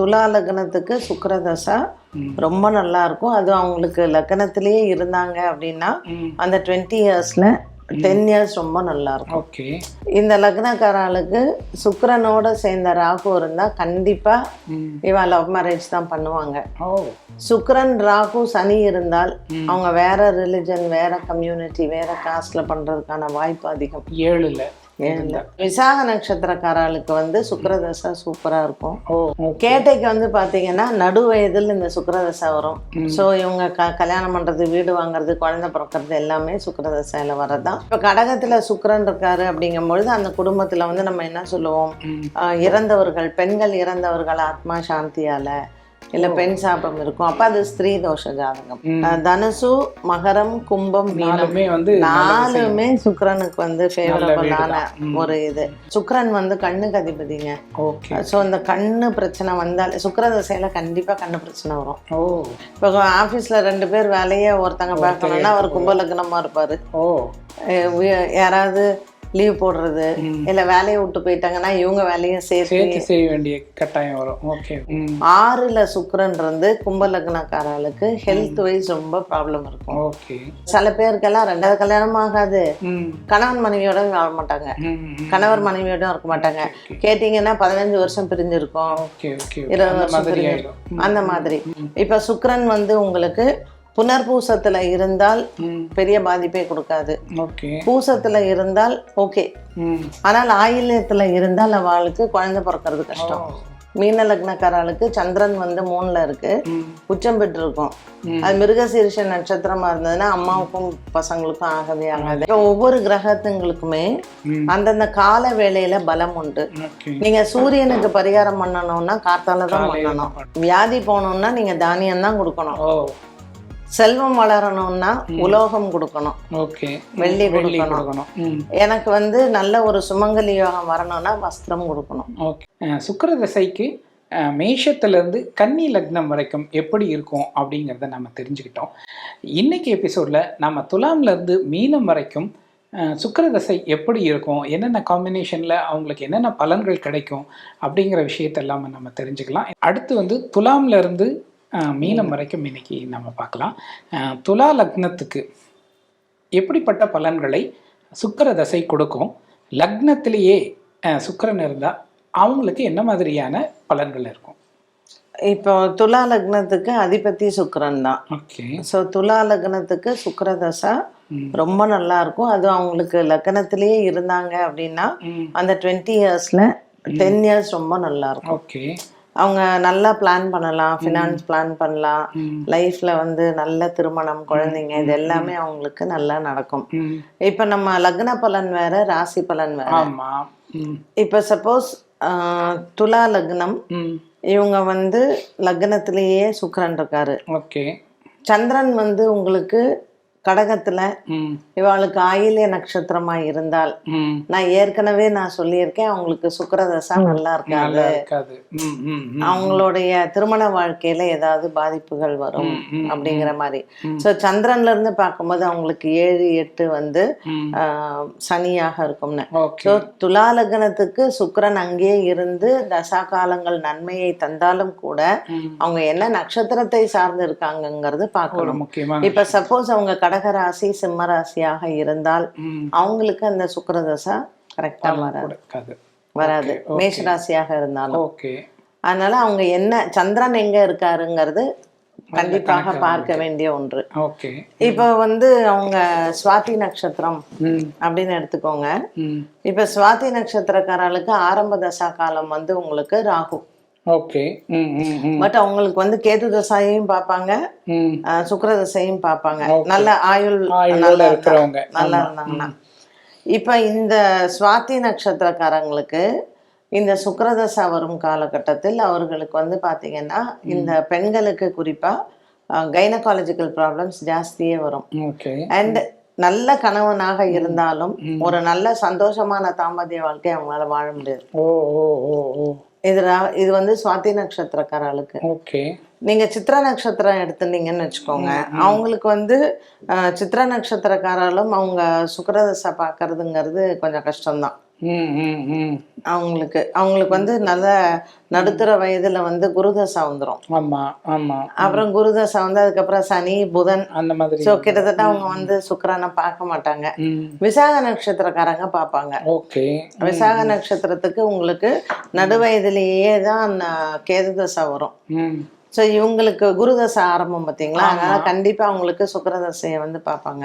துலா லக்னத்துக்கு சுக்கிரதசா ரொம்ப நல்லா இருக்கும் அது அவங்களுக்கு லக்னத்திலேயே இருந்தாங்க அப்படின்னா அந்த டுவெண்ட்டி இயர்ஸ்ல டென் இயர்ஸ் ரொம்ப நல்லா இருக்கும் ஓகே. இந்த லக்னக்காரர்களுக்கு சுக்கிரனோட சேர்ந்த ராகு இருந்தா கண்டிப்பா ம். இவ லவ் மேரேஜ் தான் பண்ணுவாங்க. சுக்கிரன் ராகு சனி இருந்தால் அவங்க வேற ரிலிஜன் வேற கம்யூனிட்டி வேற காஸ்ட்ல பண்றதுக்கான வாய்ப்பு அதிகம். ஏழுல. விசாக நட்சத்திரக்காரர்களுக்கு வந்து சுக்கிரதசை சூப்பரா இருக்கும். கேட்டைக்கு வந்து பாத்தீங்கன்னா நடு வயதில் இந்த சுக்கிரதசை வரும். ஸோ இவங்க க கல்யாணம் பண்றது வீடு வாங்குறது குழந்தை பிறக்கிறது எல்லாமே சுக்கிரதசையில வரதான் இப்போ கடகத்துல சுக்கிரன் இருக்காரு அப்படிங்கும்பொழுது அந்த குடும்பத்துல வந்து நம்ம என்ன சொல்லுவோம்? இறந்தவர்கள் பெண்கள் இறந்தவர்கள் ஆத்மா சாந்தியால இல்ல பெண் சாபம் இருக்கும். அப்ப அது ஸ்திரீ தோஷ ஜாதகம். தனுசு மகரம் கும்பம் மீனம் வந்து நாலுமே சுக்கிரனுக்கு வந்து ஃபேவரபிளான. ஒரு இது. சுக்கிரன் வந்து கண்ணுக்கு அதிபதிங்க. ஸோ இந்த கண்ணு பிரச்சனை வந்தால் சுக்கிர தசையில கண்டிப்பா கண்ணு பிரச்சனை வரும். ஓ. இப்போ ஆஃபீஸில் ரெண்டு பேர் வேலையை ஒருத்தங்க பார்க்கணும்னா அவர் கும்பலக்னமாக இருப்பார். ஓ. யாராவது லீவ் போடுறது. இல்லை வேலையை விட்டு போயிட்டாங்கன்னா இவங்க வேலையும் சேர்த்து செய்ய வேண்டிய கட்டாயம் வரும். ஓகே ஆறுல சுக்கிரன் இருந்து கும்பலக்னக்காரர்களுக்கு ஹெல்த் வைஸ் ரொம்ப ப்ராப்ளம் இருக்கும். ஓகே சில பேருக்கெல்லாம் ரெண்டாவது கல்யாணம் ஆகாது. கணவன் மனைவியோட வாழ மாட்டாங்க. கணவர் மனைவியோட இருக்க மாட்டாங்க. கேட்டிங்கன்னா பதினஞ்சு வருஷம் பிரிஞ்சிருக்கும். இருபது வருஷம் அந்த மாதிரி. இப்ப சுக்கிரன் வந்து உங்களுக்கு புனர்பூசத்துல இருந்தால் பெரிய பாதிப்பே கொடுக்காது. பூசத்துல இருந்தால் ஓகே. ஆனால் ஆயில்யத்துல இருந்தால் அவளுக்கு குழந்தை பிறக்கிறது கஷ்டம். மீன லக்னக்காரர்களுக்கு சந்திரன் வந்து மூணுல இருக்கு. உச்சம் பெற்று இருக்கும். அது மிருகசீரிஷ நட்சத்திரமா இருந்ததுன்னா அம்மாவுக்கும் பசங்களுக்கும் ஆகவே ஆகாது. ஒவ்வொரு கிரகத்துங்களுக்குமே. அந்தந்த கால வேளையில பலம் உண்டு. நீங்க சூரியனுக்கு பரிகாரம் பண்ணணும்னா காத்தால தான் பண்ணணும். வியாதி போகணும்னா நீங்க தானியம் தான் கொடுக்கணும். செல்வம் வளரணும்னா உலோகம் கொடுக்கணும். ஓகே. வெள்ளி கொடுக்கணும். எனக்கு வந்து நல்ல ஒரு சுமங்கலி யோகம் வரணும்னா வஸ்திரம் கொடுக்கணும். ஓகே. சுக்கிர தசைக்கு மேஷத்திலிருந்து கன்னி லக்னம் வரைக்கும் எப்படி இருக்கும் அப்படிங்கிறத நம்ம தெரிஞ்சுக்கிட்டோம். இன்னைக்கு எபிசோடில் நம்ம துலாம்ல இருந்து மீனம் வரைக்கும் சுக்கிர தசை எப்படி இருக்கும் என்னென்ன காம்பினேஷனில் அவங்களுக்கு என்னென்ன பலன்கள் கிடைக்கும் அப்படிங்கிற விஷயத்தெல்லாம் நம்ம தெரிஞ்சுக்கலாம். அடுத்து வந்து துலாம்ல இருந்து அஹ், மீனம் வரைக்கும் இன்னைக்கு நம்ம பார்க்கலாம். துலா லக்னத்துக்கு எப்படிப்பட்ட பலன்களை சுக்கிர தசை கொடுக்கும்? லக்னத்திலேயே சுக்கிரன் இருந்தால் அவங்களுக்கு என்ன மாதிரியான பலன்கள் இருக்கும்? இப்போ துலா லக்னத்துக்கு அதிபதி சுக்கிரன் தான். ஓகே. ஸோ துலா லக்னத்துக்கு சுக்கிரதசா ம். ரொம்ப நல்லா இருக்கும். அது அவங்களுக்கு லக்னத்திலேயே இருந்தாங்க அப்படின்னா. அந்த டுவெண்ட்டி இயர்ஸ்ல டென் இயர்ஸ் ரொம்ப நல்லா இருக்கும். ஓகே. அவங்க நல்லா பிளான் பண்ணலாம் ஃபினான்ஸ் பிளான் பண்ணலாம். லைஃப்ல வந்து நல்ல திருமணம் குழந்தைங்க இது எல்லாமே அவங்களுக்கு நல்லா நடக்கும். இப்ப நம்ம லக்ன பலன் வேற ராசி பலன் வேற. இப்ப சப்போஸ் துலா லக்னம். இவங்க வந்து லக்னத்திலேயே சுக்கிரன் இருக்காரு. ஓகே. சந்திரன் வந்து உங்களுக்கு கடகத்துல. இவாளுக்கு ஆயில்ய நட்சத்திரமா இருந்தால். நான் ஏற்கனவே நான் சொல்லியிருக்கேன் அவங்களுக்கு சுக்கிரதசா நல்லா இருக்காது. அவங்களுடைய திருமண வாழ்க்கையில ஏதாவது பாதிப்புகள் வரும் அப்படிங்கிற மாதிரி. ஸோ சந்திரன்ல இருந்து பார்க்கும்போது அவங்களுக்கு ஏழு எட்டு வந்து சனியாக இருக்கும்னு. ஸோ துலா லக்னத்துக்கு சுக்கிரன் அங்கேயே இருந்து தசா காலங்கள் நன்மையை தந்தாலும் கூட. அவங்க என்ன நட்சத்திரத்தை சார்ந்து இருக்காங்கங்கிறது பார்க்கணும். இப்ப சப்போஸ் அவங்க கடகராசி சிம்ம ராசியாக இருந்தால். அவங்களுக்கு அந்த சுக்கிரதசா கரெக்டா வராது. வராது. மேஷ ராசியாக இருந்தாலும். ஓகே. அதனால அவங்க என்ன சந்திரன் எங்க இருக்காருங்கிறது கண்டிப்பாக பார்க்க வேண்டிய ஒன்று. இப்போ வந்து அவங்க சுவாதி நட்சத்திரம். அப்படின்னு எடுத்துக்கோங்க. இப்ப சுவாதி நட்சத்திரக்காரர்களுக்கு ஆரம்ப தசா காலம் வந்து உங்களுக்கு ராகு. ஓகே ம். ம். ம். பட் அவங்களுக்கு வந்து கேது தசாயையும் பார்ப்பாங்க. சுக்கிர தசையும் பார்ப்பாங்க. நல்ல ஆயுள் நல்லா இருக்கிறவங்க. நல்லா இருந்தாங்கன்னா இப்ப இந்த சுவாதி நட்சத்திரக்காரங்களுக்கு இந்த சுக்கிரதசா வரும் காலகட்டத்தில் அவர்களுக்கு வந்து பாத்தீங்கன்னா இந்த பெண்களுக்கு குறிப்பா கைனகாலஜிக்கல் ப்ராப்ளம்ஸ் ஜாஸ்தியே வரும். அண்ட் நல்ல கணவனாக இருந்தாலும் ஒரு நல்ல சந்தோஷமான தாம்பத்திய வாழ்க்கை அவங்களால வாழ முடியாது. ஓ ஓ ஓ ஓ. இது இது வந்து சுவாதி நட்சத்திரக்காரர்களுக்கு. ஓகே. நீங்க சித்ரா நட்சத்திரம் எடுத்துட்டீங்கன்னு வச்சுக்கோங்க. அவங்களுக்கு வந்து சித்ரா நட்சத்திரக்காராலும் அவங்க சுக்கிரதசை பார்க்கறதுங்கிறது கொஞ்சம் கஷ்டம்தான். அவங்களுக்கு அவங்களுக்கு வந்து நல்ல நடுத்தர வயதுல வந்து குருதசா வந்துரும். ஆமா ஆமா. அப்புறம் குருதசா வந்து அதுக்கப்புறம் சனி புதன். அந்த மாதிரி. ஸோ கிட்டத்தட்ட அவங்க வந்து சுக்கிரனை பார்க்க மாட்டாங்க. விசாக நட்சத்திரக்காரங்க பார்ப்பாங்க. ஓகே. விசாக நட்சத்திரத்துக்கு உங்களுக்கு நடுவயதிலேயே தான் கேது தசை வரும். ஸோ இவங்களுக்கு குருதசை ஆரம்பம் பார்த்தீங்களா? அதனால கண்டிப்பா அவங்களுக்கு சுக்கிரதசையை வந்து பார்ப்பாங்க.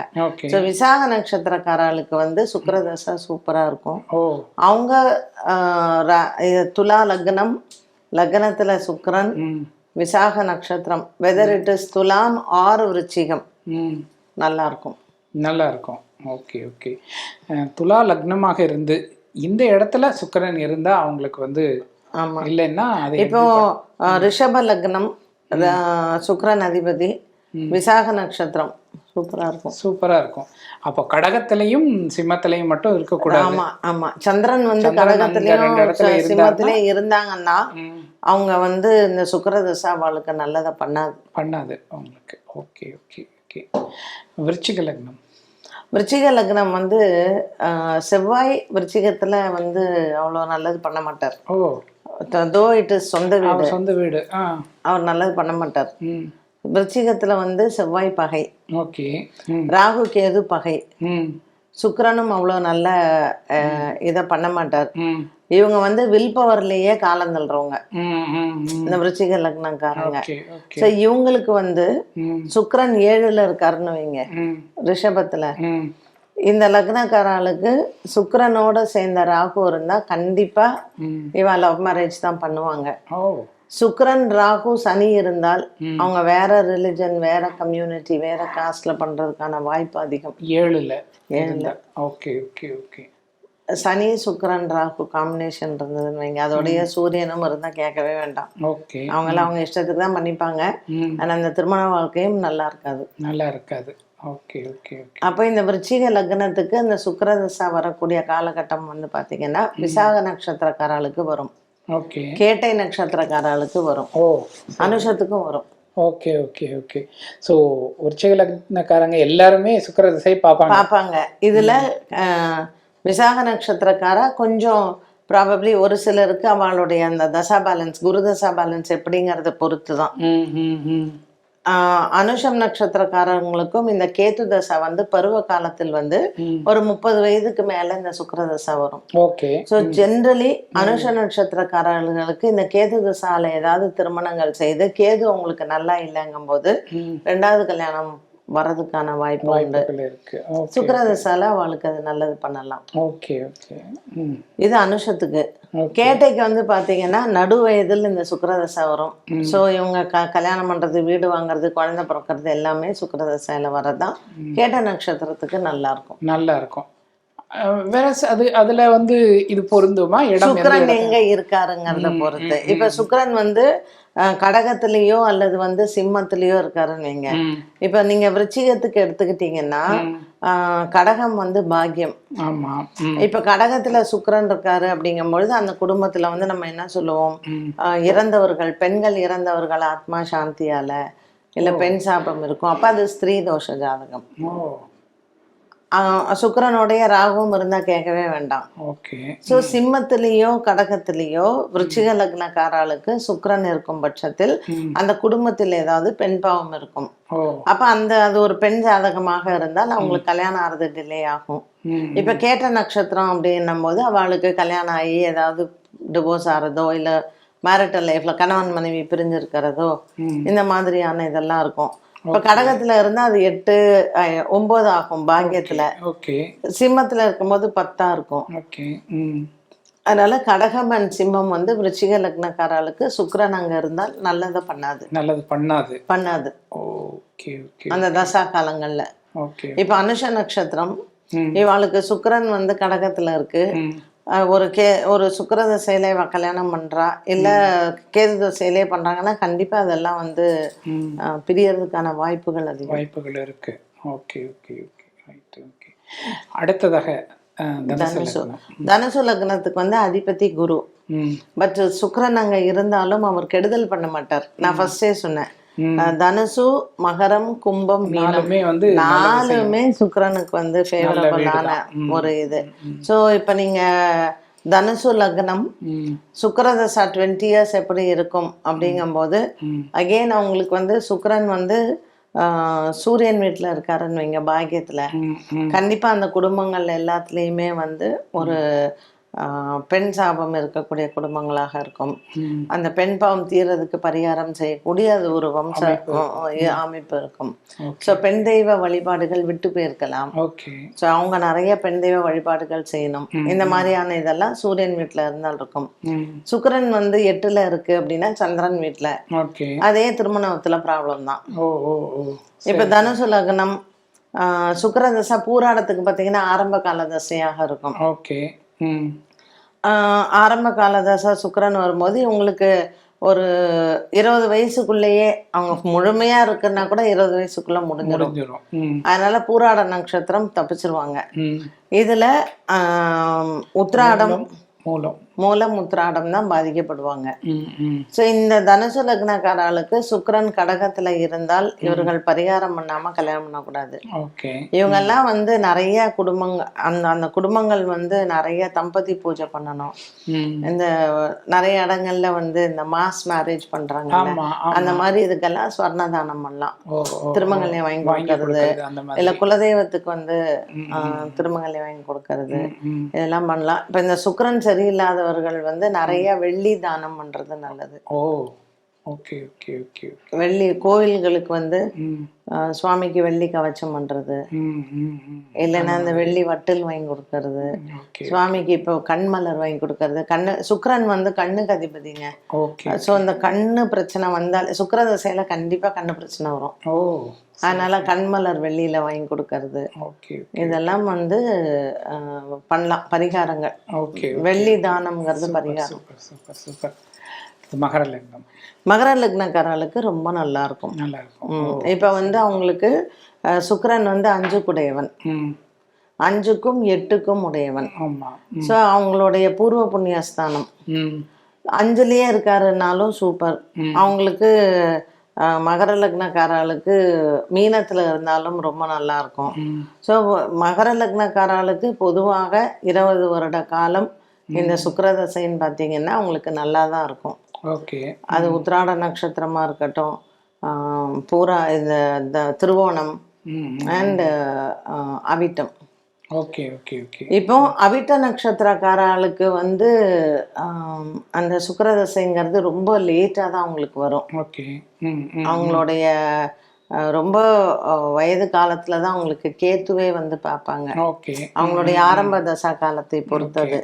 ஸோ விசாக நட்சத்திரக்காரர்களுக்கு வந்து சுக்கிரதசை சூப்பரா இருக்கும். அவங்க துலா லக்னம் லக்னத்துல சுக்கிரன் விசாக நட்சத்திரம். வெதர் இட் இஸ் துலாம் ஆறு விருச்சிகம். நல்லா இருக்கும் நல்லா இருக்கும் ஓகே ஓகே துலா லக்னமாக இருந்து இந்த இடத்துல சுக்கிரன் இருந்தா அவங்களுக்கு வந்து ஆமா. இல்லைன்னா இப்போ ரிஷப லக்னம் சுக்கிரன் அதிபதி விசாக நட்சத்திரம். சூப்பரா இருக்கும். சூப்பரா இருக்கும். அப்போ கடகத்திலையும் சிம்மத்திலையும் மட்டும் இருக்கக்கூடாது. ஆமா ஆமா. சந்திரன் வந்து கடகத்திலயும் சிம்மத்திலயும் இருந்தாங்கன்னா அவங்க வந்து இந்த சுக்கிரதசை அவளுக்கு நல்லதை பண்ணாது. பண்ணாது அவங்களுக்கு. Okay okay okay. விருச்சிக லக்னம். விருச்சிக லக்னம் வந்து செவ்வாய் விருச்சிகத்துல வந்து அவ்வளோ நல்லது பண்ண மாட்டார். ஓ தோ இட் இஸ் சொந்த வீடு. சொந்த வீடு. அவர் நல்லது பண்ண மாட்டார். விருச்சிகத்துல வந்து செவ்வாய் பகை. ஓகே. ராகு கேது பகை. சுக்கிரனும் அவ்வளோ நல்ல இதை பண்ண மாட்டார். இவங்க வந்து வில் பவர்லேயே காலம் தள்ளுறவங்க. இந்த விருச்சிக லக்னக்காரங்க. ஸோ இவங்களுக்கு வந்து சுக்கிரன் ஏழுல இருக்காருன்னு வைங்க. ரிஷபத்துல. இந்த லக்னக்காரர்களுக்கு சுக்கிரனோட சேர்ந்த ராகு இருந்தா கண்டிப்பா ம். இவ லவ் மேரேஜ் தான் பண்ணுவாங்க. சுக்கிரன் ராகு சனி இருந்தால் அவங்க வேற ரிலிஜன் வேற கம்யூனிட்டி வேற காஸ்ட்ல பண்றதுக்கான வாய்ப்பு அதிகம். ஏழுல இருந்தா. Okay okay okay. சனி சுக்கிரன் ராகு காம்பினேஷன் இருந்ததுன்னு வைங்க. அதோடைய சூரியனும் இருந்தா கேட்கவே வேண்டாம். ஓகே. அவங்களாம் அவங்க இஷ்டத்துக்கு தான் பண்ணிப்பாங்க. ஆனா அந்த திருமண வாழ்க்கையும் நல்லா இருக்காது. நல்லா இருக்காது. அப்போ இந்த விருச்சிக லக்னத்துக்கு இந்த சுக்கிரதசா வரக்கூடிய காலகட்டம் வந்து பாத்தீங்கன்னா விசாக நட்சத்திரக்காரர்களுக்கு வரும். ஓகே. கேட்டை நட்சத்திரக்காரர்களுக்கு வரும். ஓ. அனுஷத்துக்கும் வரும். Okay okay okay. ஸோ உற்சக லக்னக்காரங்க எல்லாருமே சுக்கிர திசை பார்ப்பாங்க பார்ப்பாங்க இதுல விசாக நட்சத்திரக்காரா கொஞ்சம் ப்ராபப்ளி ஒரு சிலருக்கு அவளுடைய அந்த தசா பேலன்ஸ் குரு தசா பேலன்ஸ் எப்படிங்கிறத பொறுத்து தான் அனுஷம் நட்சத்திரக்காரங்களுக்கும் இந்த கேத்து தசா வந்து பருவ காலத்தில் வந்து. ஒரு முப்பது வயதுக்கு மேல இந்த சுக்கிர தசா வரும். ஓகே. ஸோ ஜென்ரலி அனுஷ நட்சத்திரக்காரர்களுக்கு இந்த கேது தசால ஏதாவது திருமணங்கள் செய்து கேது உங்களுக்கு நல்லா இல்லைங்கும் போது ரெண்டாவது கல்யாணம் வரதுக்கான வாய்ப்பு உண்டு. வாய்ப்புகள் இருக்கு. ஓகே சுக்கிர தசால அவளுக்கு அது நல்லது பண்ணலாம். Okay okay. இது அனுஷத்துக்கு. கேட்டைக்கு வந்து பாத்தீங்கன்னா நடு வயதில் இந்த சுக்கிரதசை வரும். ஸோ இவங்க க கல்யாணம் பண்றது வீடு வாங்குறது குழந்தை பிறக்கிறது எல்லாமே சுக்கிரதசையில வரதான் கேட்ட நட்சத்திரத்துக்கு நல்லா இருக்கும் நல்லா இருக்கும் வேற ச- அது அதுல வந்து இது பொருந்துமா? சுக்கிரன்? எங்க இருக்காருங்கிறத பொறுத்து. இப்ப சுக்கிரன் வந்து கடகத்திலயோ அல்லது வந்து சிம்மத்திலயோ இருக்காருன்னு வைங்க. ம். இப்ப நீங்க விருச்சிகத்துக்கு எடுத்துக்கிட்டீங்கன்னா கடகம் வந்து பாக்கியம் ஆமா. இப்ப கடகத்துல சுக்கிரன் இருக்காரு அப்படிங்கும் பொழுது அந்த குடும்பத்துல வந்து நம்ம என்ன சொல்லுவோம்? இறந்தவர்கள் பெண்கள் இறந்தவர்கள் ஆத்மா சாந்தியால இல்ல பெண் சாபம் இருக்கும். அப்ப அது ஸ்திரீ தோஷ ஜாதகம். சுக்கிரனுடைய ராகுவும் இருந்தா கேட்கவே வேண்டாம். ஓகே. ஸோ சிம்மத்திலேயோ கடகத்திலேயோ விருச்சிக லக்னக்காராளுக்கு சுக்கிரன் இருக்கும் பட்சத்தில். அந்த குடும்பத்தில் ஏதாவது பெண் பாவம் இருக்கும். அப்ப அந்த அது ஒரு பெண் ஜாதகமாக இருந்தால் அவங்களுக்கு கல்யாணம் ஆறது டிலே ஆகும். இப்ப கேட்ட நட்சத்திரம் அப்படின்னும் போது அவளுக்கு கல்யாணம் ஆகி ஏதாவது டிவோர்ஸ் ஆகிறதோ இல்ல மேரிட்டல் லைஃப்ல கணவன் மனைவி பிரிஞ்சிருக்கிறதோ. இந்த மாதிரியான இதெல்லாம் இருக்கும். இப்ப கடகத்துல இருந்தா அது எட்டு ஒன்பது ஆகும் பாக்கியத்துல. சிம்மத்துல இருக்கும்போது பத்தா இருக்கும். அதனால கடகம் அண்ட் சிம்மம் வந்து விருச்சிக லக்னக்காரர்களுக்கு சுக்கிரன் அங்க இருந்தால் நல்லதை பண்ணாது. நல்லது பண்ணாது. பண்ணாது. அந்த தசா காலங்கள்ல. இப்ப அனுஷ நட்சத்திரம். இவாளுக்கு சுக்கிரன் வந்து கடகத்துல இருக்கு. ஒரு கே ஒரு சுக்கிர தசையிலே கல்யாணம் பண்றா. இல்ல கேது தசையிலே பண்றாங்கன்னா கண்டிப்பா அதெல்லாம் வந்து பிரியறதுக்கான வாய்ப்புகள் அதிகம். வாய்ப்புகள் இருக்கு. Okay okay okay. Right okay அடுத்ததாக தனுசு தனுசு. லக்னத்துக்கு வந்து அதிபதி குரு. பட் சுக்கிரன் அங்க இருந்தாலும் அவர் கெடுதல் பண்ண மாட்டார். நான் ஃபர்ஸ்டே சொன்னேன். தனுசு மகரம் கும்பம் மீனம். வந்து நாலுமே சுக்கிரனுக்கு வந்து ஃபேவரபிளான. ஒரு இது. ஸோ இப்போ நீங்க தனுசு லக்னம் சுக்கிரதசா டுவெண்ட்டி இயர்ஸ் எப்படி இருக்கும் அப்படிங்கும்போது அகெயின் அவங்களுக்கு வந்து சுக்கிரன் வந்து ஆஹ், சூரியன் வீட்டில் இருக்காருன்னு வைங்க பாக்கியத்தில். ம் ம். கண்டிப்பா அந்த குடும்பங்கள் எல்லாத்துலேயுமே வந்து ஒரு பெண் சாபம் இருக்கக்கூடிய குடும்பங்களாக இருக்கும். அந்த பெண் பாவம் தீர்றதுக்கு பரிகாரம் செய்யக்கூடிய அது ஒரு வம்ச அஹ், அமைப்பு இருக்கும். ஸோ பெண் தெய்வ வழிபாடுகள் விட்டு போயிருக்கலாம். ஸோ அவங்க நிறைய பெண் தெய்வ வழிபாடுகள் செய்யணும். இந்த மாதிரியான இதெல்லாம் சூரியன் வீட்டில் இருந்தால் இருக்கும். சுக்கிரன் வந்து எட்டுல இருக்கு அப்படின்னா சந்திரன் வீட்டில் அதே திருமணத்துல ப்ராப்ளம் தான். இப்போ தனுசு லக்னம் ஆஹ், சுக்கிர தசை பூராடத்துக்கு பார்த்தீங்கன்னா ஆரம்ப கால தசையாக இருக்கும். ஓகே. ஆரம்ப கால தசை சுக்கிரன் வரும்போது உங்களுக்கு ஒரு இருபது வயசுக்குள்ளேயே அவங்க முழுமையா இருக்குன்னா கூட இருபது வயசுக்குள்ள முடிஞ்சிடும் அதனால பூராட நட்சத்திரம் தப்பிச்சிருவாங்க. இதுல ஆஹ், உத்திராடம் மூலம். மூலம் உத்திராடம் தான் பாதிக்கப்படுவாங்க ஸோ இந்த தனுசு லக்னக்காராளுக்கு சுக்கிரன் கடகத்துல இருந்தால் இவர்கள் பரிகாரம் பண்ணாம கல்யாணம் பண்ணக்கூடாது. ஓகே. இவங்கெல்லாம் வந்து நிறைய குடும்பங்கள் அந்த அந்த குடும்பங்கள் வந்து நிறைய தம்பதி பூஜை பண்ணணும். இந்த நிறைய இடங்கள்ல வந்து இந்த மாஸ் மேரேஜ் பண்றாங்க அந்த மாதிரி இதுக்கெல்லாம் ஸ்வர்ணதானம் பண்ணலாம். திருமங்கல்யம் வாங்கி கொடுக்கறது. இல்ல குலதெய்வத்துக்கு வந்து திருமங்கல்யம் வாங்கி கொடுக்கறது. இதெல்லாம் பண்ணலாம். இப்ப இந்த சுக்கிரன் சரியில்லாதவர்கள் வந்து நிறைய வெள்ளி தானம் பண்றது நல்லது. ஓ ஓகே ஓகே ஓகே. வெள்ளி கோயில்களுக்கு வந்து சுவாமிக்கு வெள்ளி கவச்சம் பண்றது. இல்லைன்னா இந்த வெள்ளி வட்டில் வாங்கி கொடுக்கறது. சுவாமிக்கு இப்போ கண்மலர் வாங்கி கொடுக்கறது. கண்ணு சுக்கிரன் வந்து கண்ணுக்கு அதிபதிங்க. ஸோ இந்த கண்ணு பிரச்சனை வந்தால் சுக்கிர தசையில கண்டிப்பா கண்ணு பிரச்சனை வரும். ஓ அதனால கண்மலர் வெள்ளியில வாங்கி கொடுக்கறது. ஓகே இதெல்லாம் வந்து பண்ணலாம். பரிகாரங்கள். ஓகே வெள்ளி தானம்ங்கிறது பரிகாரம். சூப்பர் சூப்பர் மகர லக்னம். மகர லக்னக்காரர்களுக்கு ரொம்ப நல்லா இருக்கும். நல்லா இருக்கும். இப்ப வந்து அவங்களுக்கு சுக்கிரன் வந்து அஞ்சுக்குடையவன் ம். அஞ்சுக்கும் எட்டுக்கும் உடையவன். ஸோ அவங்களுடைய பூர்வ புண்ணியஸ்தானம். அஞ்சுலயே இருக்காருனாலும் சூப்பர். அவங்களுக்கு மகர லக்னக்காரர்களுக்கு மீனத்துல இருந்தாலும் ரொம்ப நல்லா இருக்கும் ஸோ மகர லக்னக்காரர்களுக்கு பொதுவாக இருபது வருட காலம் இந்த சுக்கிரதசைன்னு பார்த்தீங்கன்னா அவங்களுக்கு நல்லா தான் இருக்கும். ஓகே. அது உத்திராட நட்சத்திரமா இருக்கட்டும் பூரா இந்த திருவோணம் and Avittam. Okay okay okay. இப்போ அவிட்ட நட்சத்திரக்காரர்களுக்கு வந்து அந்த சுக்கிரதசைங்கிறது ரொம்ப லேட்டாக தான் அவங்களுக்கு வரும். ஓகே. அவங்களுடைய ரொம்ப வயது காலத்துல தான் அவங்களுக்கு கேத்துவே வந்து பார்ப்பாங்க. அவங்களுடைய ஆரம்ப தசா காலத்தை பொறுத்தது.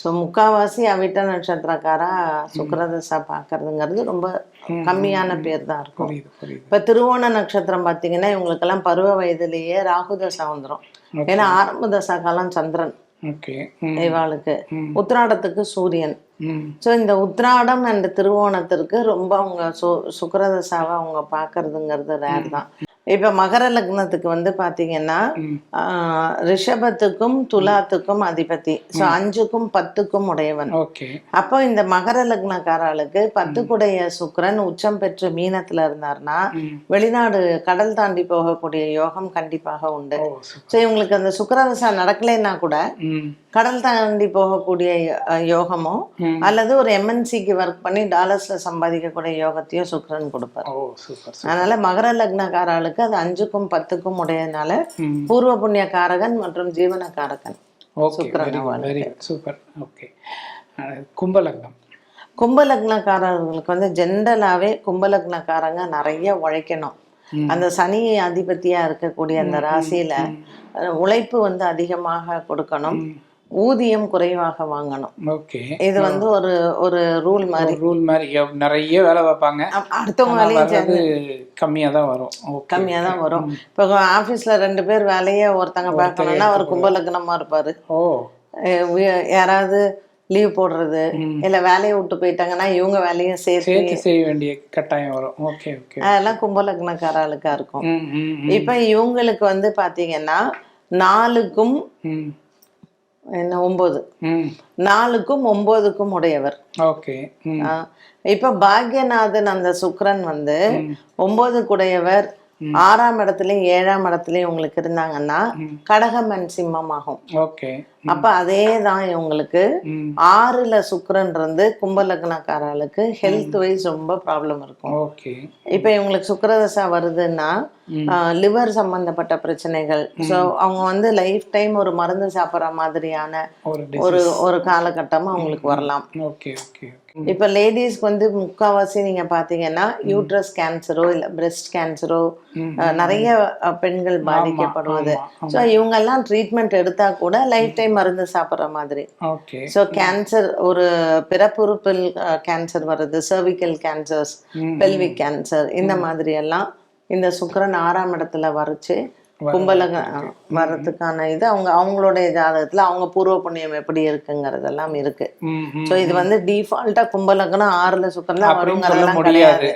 ஸோ முக்காவாசி அவிட்ட நட்சத்திரக்காரா சுக்கிரதசா பார்க்கறதுங்கிறது ரொம்ப கம்மியான பேர் தான் இருக்கும். இப்போ திருவோண நட்சத்திரம் பார்த்தீங்கன்னா இவங்களுக்கெல்லாம் பருவ வயதிலேயே ராகு தசா வந்துடும் ஏன்னா ஆரம்ப தசா காலம் சந்திரன். இவாளுக்கு ம். உத்திராடத்துக்கு சூரியன். ஸோ இந்த உத்திராடம் அண்ட் திருவோணத்திற்கு ரொம்ப அவங்க சு சுக்கிரதசாவை அவங்க பார்க்கறதுங்கிறது ரேர் தான். இப்போ மகர லக்னத்துக்கு வந்து பார்த்தீங்கன்னா ரிஷபத்துக்கும் துலாத்துக்கும் அதிபதி ஸோ அஞ்சுக்கும் பத்துக்கும் உடையவன். ஓகே. அப்போ இந்த மகர லக்னக்காரர்களுக்கு பத்துக்குடைய சுக்கிரன் உச்சம் பெற்று மீனத்துல இருந்தாருன்னா ம். வெளிநாடு கடல் தாண்டி போகக்கூடிய யோகம் கண்டிப்பாக உண்டு. ஸோ இவங்களுக்கு அந்த சுக்கிரதசா நடக்கலைன்னா கூட கடல் தாண்டி போகக்கூடிய யோகமோ. அல்லது ஒரு எம்என்சிக்கு ஒர்க் பண்ணி டாலர்ஸ்ல சம்பாதிக்கக்கூடிய யோகத்தையோ சுக்கிரன் கொடுப்பார். அதனால மகர லக்னக்காரர்களுக்கு அது அஞ்சுக்கும் பத்துக்கும் உடையதுனால பூர்வ புண்ணிய காரகன் மற்றும் ஜீவன காரகன் சுக்கிரன் சூப்பர். ஓகே. கும்பலக்னம். கும்ப லக்னக்காரர்களுக்கு வந்து ஜென்ரலாவே கும்ப லக்னக்காரங்க நிறைய உழைக்கணும். அந்த சனி அதிபதியா இருக்கக்கூடிய அந்த ராசியில உழைப்பு வந்து அதிகமாக கொடுக்கணும். ஊதியம் குறைவாக வாங்கணும். ஓகே. இது வந்து ஒரு ஒரு ரூல் மாதிரி. ரூல் மாதிரி. நிறைய வேலை பார்ப்பாங்க. அடுத்தவங்க வேலையும் வர்றது சேர்ந்து. கம்மியா தான் வரும். ஓகே. கம்மியா தான் வரும். இப்போ ஆபீஸ்ல ரெண்டு பேர் வேலையை ஒருத்தங்க பார்க்கணும்னா அவர் கும்ப லக்னமா இருப்பாரு. ஓ. யாராவது லீவ் போடுறது. இல்ல வேலையை விட்டு போயிட்டாங்கன்னா இவங்க வேலையும் சேர்த்து செய்ய வேண்டிய கட்டாயம் வரும். ஓகே ஓகே அதெல்லாம் கும்ப லக்னக்காரர்களுக்கா இருக்கும். இப்ப இவங்களுக்கு வந்து பாத்தீங்கன்னா நாலுக்கும் என்ன ஒன்பது ம். நாலுக்கும் ஒன்பதுக்கும் உடையவர். ஓகே. இப்ப பாக்யநாதன் அந்த சுக்கிரன் வந்து ஒன்பது குடையவர் ஆறாம் இடத்துலயும் ஏழாம் இடத்துலயும் உங்களுக்கு இருந்தாங்கன்னா கடகமன் சிம்மம் ஆகும். ஓகே. அப்ப அதே தான் இவங்களுக்கு ஆறுல சுக்கிரன் இருந்து கும்பலக்னக்காரர்களுக்கு ஹெல்த் வைஸ் ரொம்ப ப்ராப்ளம் இருக்கும். இப்ப இவங்களுக்கு சுக்கிரதசா வருதுன்னா லிவர் சம்பந்தப்பட்ட பிரச்சனைகள். ஸோ அவங்க வந்து லைஃப் டைம் ஒரு மருந்து சாப்பிட்ற மாதிரியான ஒரு ஒரு காலகட்டம் அவங்களுக்கு வரலாம். இப்ப லேடிஸ்க்கு வந்து முக்காவாசி நீங்க பாத்தீங்கன்னா யூட்ரஸ் கேன்சரோ இல்ல பிரஸ்ட் கேன்சரோ நிறைய பெண்கள் பாதிக்கப்படுவது. ஸோ இவங்க எல்லாம் ட்ரீட்மெண்ட் எடுத்தா கூட லைஃப் டைம் மருந்து சாப்பிட்ற மாதிரி. ஸோ கேன்சர் ஒரு பிறப்புறுப்பில் கேன்சர் வருது. சர்விக்கல் கேன்சர்ஸ் பெல்விக் கேன்சர் இந்த மாதிரி எல்லாம் இந்த சுக்கிரன் ஆறாம் இடத்துல வரைச்சு கும்பலக வர்றதுக்கான இது அவங்க அவங்களுடைய ஜாதகத்துல அவங்க பூர்வ புண்ணியம் எப்படி இருக்குங்கிறதெல்லாம் இருக்கு. ஸோ இது வந்து டிஃபால்ட்டா கும்பலகனம் ஆறுல சொல்ல வருங்கிறதெல்லாம் கிடையாது.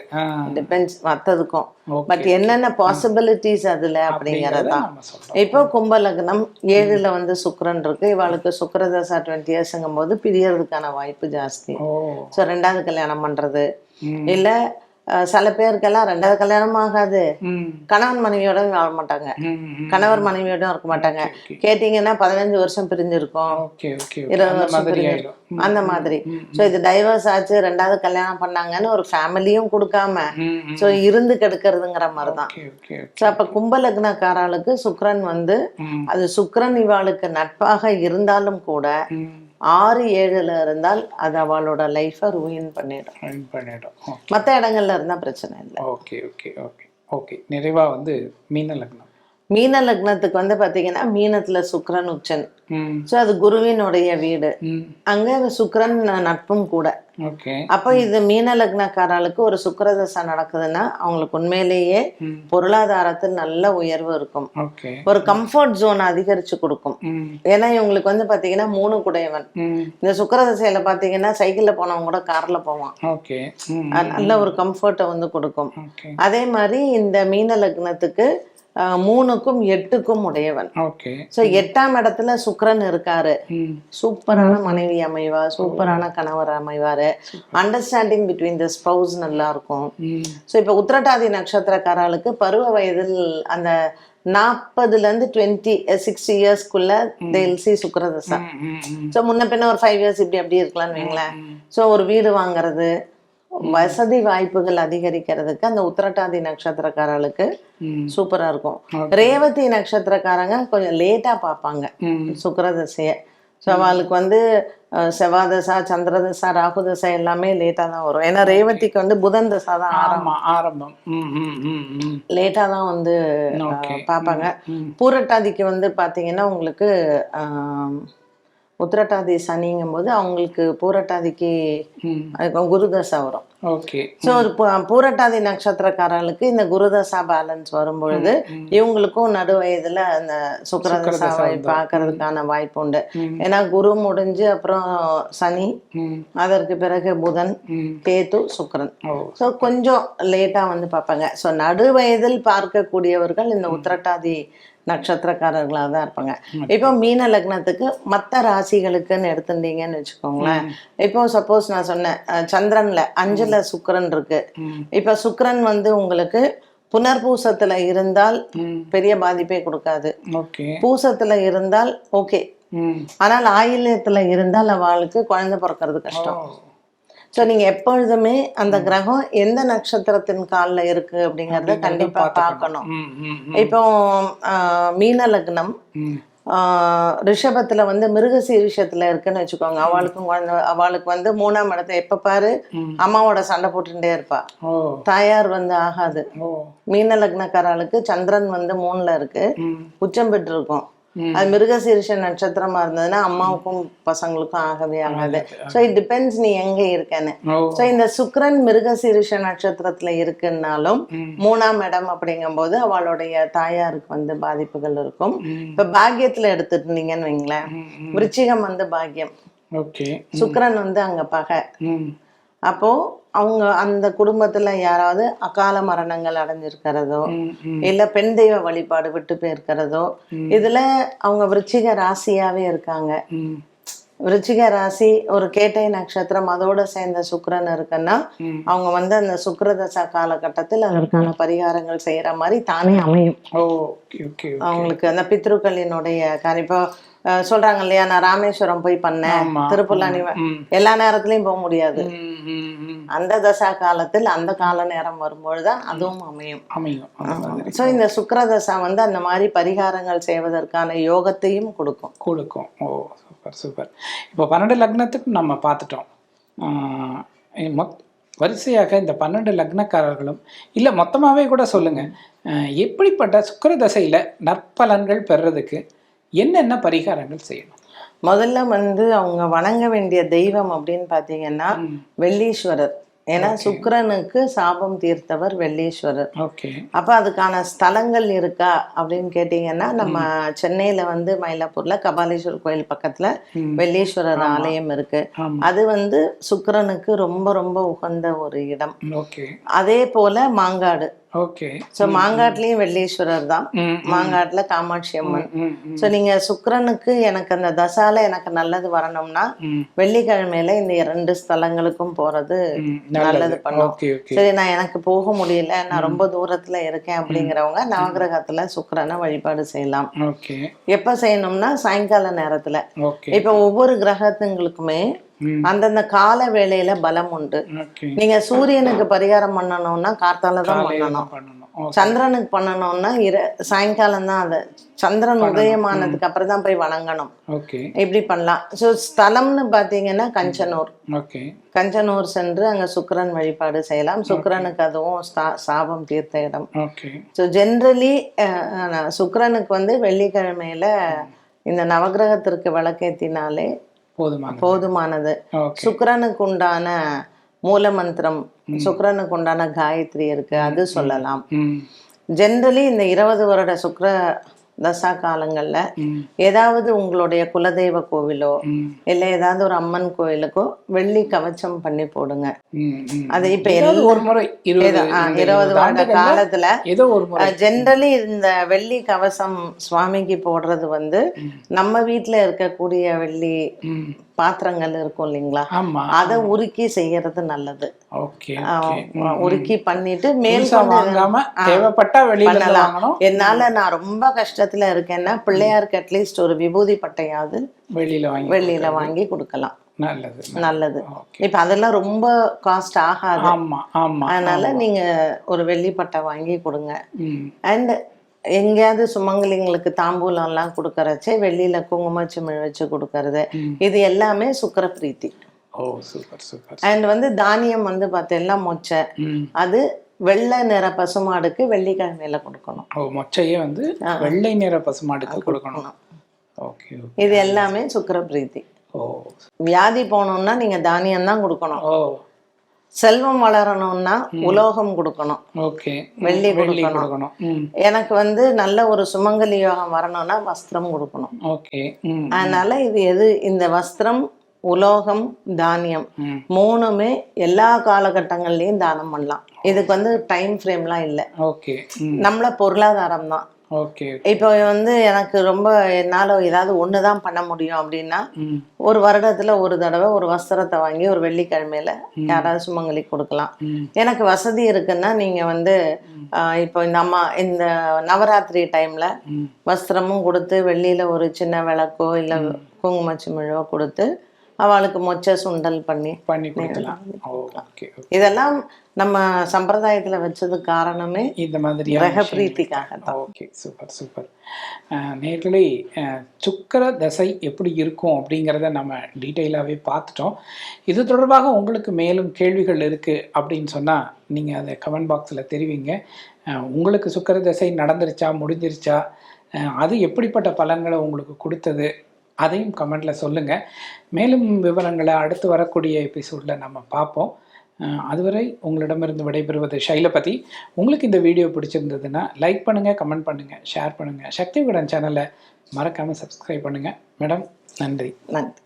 டிபெண்ட்ஸ் மற்றதுக்கும். பட் என்னென்ன பாசிபிலிட்டிஸ் அதுல அப்படிங்கறது. அப்படிங்கறத தான் நம்ம சொல்றோம். இப்போ கும்பலக்னம் ஏழுல வந்து சுக்கிரன் இருக்கு. இவளுக்கு சுக்கிரதசா டுவெண்ட்டி இயர்ஸ்ங்கும் போது பிரியறதுக்கான வாய்ப்பு ஜாஸ்தி. ஸோ ரெண்டாவது கல்யாணம் பண்றது. இல்ல சில பேருக்கெல்லாம் ரெண்டாவது கல்யாணம் ஆகாது. கணவன் மனைவியோட வாழ மாட்டாங்க. கணவர் மனைவியோட இருக்க மாட்டாங்க. கேட்டீங்கன்னா பதினஞ்சு வருஷம் பிரிஞ்சிருக்கும். இருபது அந்த வருஷம் மாதிரி பிரிஞ்சு ஆயிடும். அந்த மாதிரி. ஸோ இது டைவர்ஸ் ஆச்சு ரெண்டாவது கல்யாணம் பண்ணாங்கன்னு ஒரு ஃபேமிலியும் கொடுக்காம. ஸோ இருந்து கெடுக்கிறதுங்கிற மாதிரி தான் ஓகே ஓகே. ஸோ அப்போ கும்பலக்னக்காராளுக்கு சுக்கிரன் வந்து அது சுக்கிரன் இவாளுக்கு நட்பாக இருந்தாலும் கூட ஆறு ஏழுல இருந்தால் அது அவளோட லைஃபை ரூயின் பண்ணிடும். Run பண்ணிடும். மற்ற இடங்கள்ல இருந்தா பிரச்சனை இல்லை. ஓகே ஓகே ஓகே ஓகே நிறைவா வந்து மீன லக்னம். மீன லக்னத்துக்கு வந்து பாத்தீங்கன்னா மீனத்துல சுக்கிரன் உச்சன். ஸோ அது குருவினுடைய வீடு. அங்க சுக்கிரன் நட்பும் கூட. அப்போ இது மீன லக்னக்காரர்களுக்கு ஒரு சுக்கிரதசை நடக்குதுன்னா அவங்களுக்கு உண்மையிலேயே பொருளாதாரத்தில் நல்ல உயர்வு இருக்கும். ஒரு கம்ஃபர்ட் ஜோன் அதிகரிச்சு கொடுக்கும். ஏன்னா இவங்களுக்கு வந்து பாத்தீங்கன்னா மூணு குடையவன். இந்த சுக்கிரதசையில பாத்தீங்கன்னா சைக்கிள்ல போனவங்க கூட கார்ல போவான். நல்ல ஒரு கம்ஃபர்ட்டை வந்து கொடுக்கும். அதே மாதிரி இந்த மீன லக்னத்துக்கு மூணுக்கும் எட்டுக்கும் உடையவன். ஓகே. ஸோ எட்டாம் இடத்துல சுக்கிரன் இருக்காரு. சூப்பரான மனைவி அமைவா சூப்பரான கணவர் அமைவாரு. அண்டர்ஸ்டாண்டிங் பிட்வீன் த ஸ்பௌஸ் நல்லா இருக்கும். ஸோ இப்போ உத்திரட்டாதி நட்சத்திரக்காரர்களுக்கு பருவ வயதில் அந்த நாற்பதுல இருந்து டுவெண்ட்டி சிக்ஸ்டி இயர்ஸ்க்குள்ள தேல் சி சுக்கிரதசா. ஸோ முன்ன பின்ன ஒரு ஃபைவ் இயர்ஸ் இப்படி அப்படி இருக்கலாம்னு வைங்களேன். ஸோ ஒரு வீடு வாங்குறது வசதி வாய்ப்புகள் அதிகரிக்கிறதுக்கு அந்த உத்திரட்டாதி நட்சத்திரக்காரர்களுக்கு சூப்பரா இருக்கும். ரேவதி நட்சத்திரக்காரங்க கொஞ்சம் லேட்டா பார்ப்பாங்க. சுக்கிரதசைய. ஸோ அவளுக்கு வந்து செவ்வாதசா சந்திரதசா ராகுதசா எல்லாமே லேட்டாக தான் வரும். ஏன்னா ரேவதிக்கு வந்து புதன் தசா தான் ஆரம்பம். ம் ம் ம் ம். லேட்டாக தான் வந்து பார்ப்பாங்க. ம். பூரட்டாதிக்கு வந்து பார்த்தீங்கன்னா உங்களுக்கு ஆம், உத்திரட்டாதி சனிங்கும் போது அவங்களுக்கு பூரட்டாதிக்கு குருதசா வரும். ஓகே. ஸோ பூரட்டாதி நட்சத்திரக்காரர்களுக்கு இந்த குருதசா பேலன்ஸ் வரும்பொழுது இவங்களுக்கும் நடு வயதுல அந்த சுக்கிரதசாவை பார்க்கறதுக்கான வாய்ப்பு உண்டு. ஏன்னா குரு முடிஞ்சு அப்புறம் சனி அதற்கு பிறகு புதன் ம். கேது சுக்கிரன். ஸோ கொஞ்சம் லேட்டாக வந்து பார்ப்பாங்க. ஸோ நடு வயதில் பார்க்கக்கூடியவர்கள் இந்த உத்திரட்டாதி நட்சத்திரக்காரர்களாக தான் இருப்பாங்க இப்போ மீன லக்னத்துக்கு மற்ற ராசிகளுக்குன்னு எடுத்துட்டீங்கன்னு வச்சுக்கோங்களேன். இப்போ சப்போஸ் நான் சொன்னேன் சந்திரன்ல அஞ்சுல சுக்கிரன் இருக்கு. இப்போ சுக்கிரன் வந்து உங்களுக்கு புனர்பூசத்துல இருந்தால் பெரிய பாதிப்பே கொடுக்காது. பூசத்துல இருந்தால் ஓகே. ஆனால் ஆயில்யத்துல இருந்தால் அவளுக்கு குழந்தை பிறக்கிறது கஷ்டம். ஸோ நீங்க எப்பொழுதுமே அந்த கிரகம் எந்த நட்சத்திரத்தின் கால்ல இருக்கு அப்படிங்கறத கண்டிப்பா பார்க்கணும். இப்போ மீன லக்னம் ரிஷபத்துல வந்து மிருகசீரிஷத்துல இருக்குன்னு வச்சுக்கோங்க. அவளுக்கும் குழந்தை அவளுக்கு வந்து மூணாம் இடத்த எப்ப பாரு. அம்மாவோட சண்டை போட்டுட்டே இருப்பா. தாயார் வந்து ஆகாது. மீன லக்னக்காரர்களுக்கு சந்திரன் வந்து மூணுல இருக்கு. உச்சம் பெற்று இருக்கும். அது மிருகசீரிஷ நட்சத்திரமா இருந்ததுன்னா அம்மாவுக்கும் பசங்களுக்கும் ஆகவே ஆகாது. ஸோ இட் டிபெண்ட்ஸ் நீ எங்க இருக்கன்னு. ஸோ இந்த சுக்கிரன் மிருகசீரிஷ நட்சத்திரத்துல இருக்குன்னாலும். மூணாம் இடம் அப்படிங்கும்போது அவளுடைய தாயாருக்கு வந்து பாதிப்புகள் இருக்கும். இப்ப பாக்கியத்துல எடுத்துட்டீங்கன்னு வைங்களேன். விருச்சிகம் வந்து பாக்கியம். ஓகே. சுக்கிரன் வந்து அங்க பகை. அப்போ அவங்க அந்த குடும்பத்துல யாராவது அகால மரணங்கள் அடைஞ்சிருக்கிறதோ இல்ல பெண் தெய்வ வழிபாடு விட்டு போயிருக்கிறதோ. இதுல அவங்க விருச்சிக ராசியாவே இருக்காங்க. விருச்சிக ராசி ஒரு கேட்டை நட்சத்திரம் அதோட சேர்ந்த சுக்கிரன் இருக்குன்னா. அவங்க வந்து அந்த சுக்கிரதசா காலகட்டத்தில் அதற்கான பரிகாரங்கள் செய்யற மாதிரி தானே அமையும். ஓ ஓகே ஓகே அவங்களுக்கு அந்த பித்ருக்களினுடைய இப்போ சொல்றாங்க இல்லையா நான் ராமேஸ்வரம் போய் பண்ணேன் ம், எல்லா நேரத்துலயும் போக முடியாது. அந்த தசா காலத்தில் அந்த கால நேரம் வரும்பொழுதுதான் அதுவும் அமையும். அமையும். ஸோ இந்த சுக்கிரதசா வந்து அந்த மாதிரி பரிகாரங்கள் செய்வதற்கான யோகத்தையும் கொடுக்கும். கொடுக்கும். ஓ சூப்பர் சூப்பர் இப்போ பன்னெண்டு லக்னத்துக்கு நம்ம பார்த்துட்டோம். மொத் வரிசையாக இந்த பன்னெண்டு லக்னக்காரர்களும் இல்லை மொத்தமாகவே கூட சொல்லுங்கள் எப்படிப்பட்ட சுக்கிர தசையில் நற்பலன்கள் பெறுறதுக்கு என்னென்ன பரிகாரங்கள் செய்யணும்? முதல்ல வந்து அவங்க வணங்க வேண்டிய தெய்வம் அப்படின்னு பார்த்தீங்கன்னா ம். வெள்ளீஸ்வரர். ஏன்னா சுக்கிரனுக்கு சாபம் தீர்த்தவர் வெள்ளீஸ்வரர். அப்ப அதுக்கான ஸ்தலங்கள் இருக்கா அப்படின்னு கேட்டீங்கன்னா நம்ம சென்னையில வந்து மயிலாப்பூர்ல கபாலீஸ்வரர் கோயில் பக்கத்துல. வெள்ளீஸ்வரர் ஆலயம் இருக்கு. அது வந்து சுக்கிரனுக்கு ரொம்ப ரொம்ப உகந்த ஒரு இடம். அதே போல மாங்காடு. ஓகே ஸோ மாங்காட்லயும் வெள்ளீஸ்வரர் தான். ம் மாங்காட்டுல காமாட்சி அம்மன். ஸோ நீங்க சுக்கிரனுக்கு எனக்கு அந்த தசால எனக்கு நல்லது வரணும்னா வெள்ளிக்கிழமையில இந்த இரண்டு ஸ்தலங்களுக்கும் போறது நல்லது பண்ணும் சரி நான் எனக்கு போக முடியல. நான் ரொம்ப தூரத்துல இருக்கேன் அப்படிங்கிறவங்க நவகிரகத்துல சுக்கிரனை வழிபாடு செய்யலாம். எப்ப செய்யணும்னா? சாயங்கால நேரத்துல. இப்ப ஒவ்வொரு கிரகத்துங்களுக்குமே அந்தந்த கால வேளையில பலம் உண்டு. நீங்க சூரியனுக்கு பரிகாரம் பண்ணணும்னா கார்த்தால தான் பண்ணணும். சந்திரனுக்கு பண்ணணும்னா இர சாயங்காலம் தான் அது. சந்திரன் உதயமானதுக்கு அப்புறம் தான் போய் வணங்கணும். இப்படி பண்ணலாம். ஸோ ஸ்தலம்னு பார்த்தீங்கன்னா கஞ்சனூர். கஞ்சனூர் சென்று அங்க சுக்கிரன் வழிபாடு செய்யலாம். சுக்கிரனுக்கு அதுவும் சாபம் தீர்த்த இடம். ஸோ ஜென்ரலி சுக்கிரனுக்கு வந்து வெள்ளிக்கிழமையில இந்த நவக்கிரகத்திற்கு விளக்கேத்தினாலே போதுமானது. சுக்கிரனுக்கு உண்டான மூல மந்திரம் சுக்கிரனுக்கு உண்டான காயத்ரி இருக்கு அது சொல்லலாம். ஜென்ரலி இந்த இருபது வருட சுக்கிர தசா காலங்கள்ல ஏதாவது உங்களுடைய குலதெய்வ கோவிலோ இல்லை ஏதாவது ஒரு அம்மன் கோயிலுக்கோ வெள்ளி கவச்சம் பண்ணி போடுங்க. அது இப்ப ஏதாவது ஒரு முறை இருபது வருட காலத்துல ஏதோ ஒரு ஜென்ரலி இந்த வெள்ளி கவசம் சுவாமிக்கு போடுறது வந்து நம்ம வீட்ல இருக்கக்கூடிய வெள்ளி பாத்திரங்கள் இருக்கும் இல்லைங்களா? அதை உருக்கி செய்யறது நல்லது. உருக்கி பண்ணிட்டு மேல் வெளியில பண்ணலாம். என்னால நான் ரொம்ப கஷ்டத்துல இருக்கேன்னா பிள்ளையாருக்கு அட்லீஸ்ட் ஒரு விபூதி பட்டையாவது வெளியில வாங்கி வெள்ளியில வாங்கி கொடுக்கலாம். நல்லது நல்லது. இப்ப அதெல்லாம் ரொம்ப காஸ்ட் ஆகாது. ஆமா ஆமா அதனால நீங்க ஒரு வெள்ளி பட்டை வாங்கி கொடுங்க. அண்ட் எங்கேயாவது சுமங்கலிங்களுக்கு தாம்பூலம் எல்லாம் கொடுக்கறச்சே வெள்ளியில குங்குமச்சிமிழ் வச்சு கொடுக்கறது. இது எல்லாமே சுக்கர பிரீத்தி அண்ட் வந்து தானியம் வந்து பார்த்தீங்கன்னா மொச்சை. அது வெள்ளை நிற பசுமாடுக்கு வெள்ளிக்கிழமையில கொடுக்கணும். ஓ மொச்சையே வந்து வெள்ளை நிற பசுமாடுக்கு கொடுக்கணும். Okay okay. இது எல்லாமே சுக்கர பிரீத்தி ஓ. வியாதி போகணும்னா நீங்க தானியம் தான் கொடுக்கணும். ஓ. செல்வம் வளரணும்னா உலோகம் கொடுக்கணும். ஓகே. வெள்ளி கொடுக்கணும். எனக்கு வந்து நல்ல ஒரு சுமங்கலி யோகம் வரணும்னா வஸ்திரம் கொடுக்கணும். ஓகே. அதனால இது எது? இந்த வஸ்திரம் உலோகம் தானியம் மூணுமே எல்லா காலகட்டங்கள்லயும் தானம் பண்ணலாம். இதுக்கு வந்து டைம் ஃப்ரேம்லாம் இல்லை. ஓகே. நம்மள பொருளாதாரம் தான். ஓகே இப்போ வந்து எனக்கு ரொம்ப என்னால் ஏதாவது ஒன்று தான் பண்ண முடியும் அப்படின்னா ஒரு வருடத்துல ஒரு தடவை ஒரு வஸ்திரத்தை வாங்கி ஒரு வெள்ளிக்கிழமையில யாராவது சுமங்கலி கொடுக்கலாம். எனக்கு வசதி இருக்குன்னா நீங்க வந்து இப்போ இந்த அம்மா இந்த நவராத்திரி டைம்ல வஸ்திரமும் கொடுத்து வெள்ளியில ஒரு சின்ன விளக்கோ இல்ல குங்குமச்சிமிழோ கொடுத்து அவளுக்கு மொச்சை சுண்டல் பண்ணி பண்ணி கொடுக்கலாம். ஓகே ஓகே இதெல்லாம் நம்ம சம்பிரதாயத்துல வச்சது காரணமே இந்த மாதிரி கிரக பிரீத்திக்காக தான். ஓகே சூப்பர் சூப்பர் நேர்களே சுக்கர தசை எப்படி இருக்கும் அப்படிங்கிறத நம்ம டீட்டெயிலாகவே பார்த்துட்டோம். இது தொடர்பாக உங்களுக்கு மேலும் கேள்விகள் இருக்குது அப்படின்னு சொன்னால் நீங்கள் அதை கமெண்ட் பாக்ஸில் தெரிவிங்க. உங்களுக்கு சுக்கர தசை நடந்துருச்சா முடிஞ்சிருச்சா? அது எப்படிப்பட்ட பலன்களை உங்களுக்கு கொடுத்தது? அதையும் கமெண்டில் சொல்லுங்கள் மேலும் விவரங்களை அடுத்து வரக்கூடிய எபிசோடில் நம்ம பார்ப்போம். அதுவரை உங்களிடமிருந்து விடைபெறுவது ஷைலபதி. உங்களுக்கு இந்த வீடியோ பிடிச்சிருந்ததுன்னா லைக் பண்ணுங்கள் கமெண்ட் பண்ணுங்கள் ஷேர் பண்ணுங்கள் சக்தி விகடன் சேனலை மறக்காமல் சப்ஸ்கிரைப் பண்ணுங்கள் மேடம் நன்றி. நன்றி.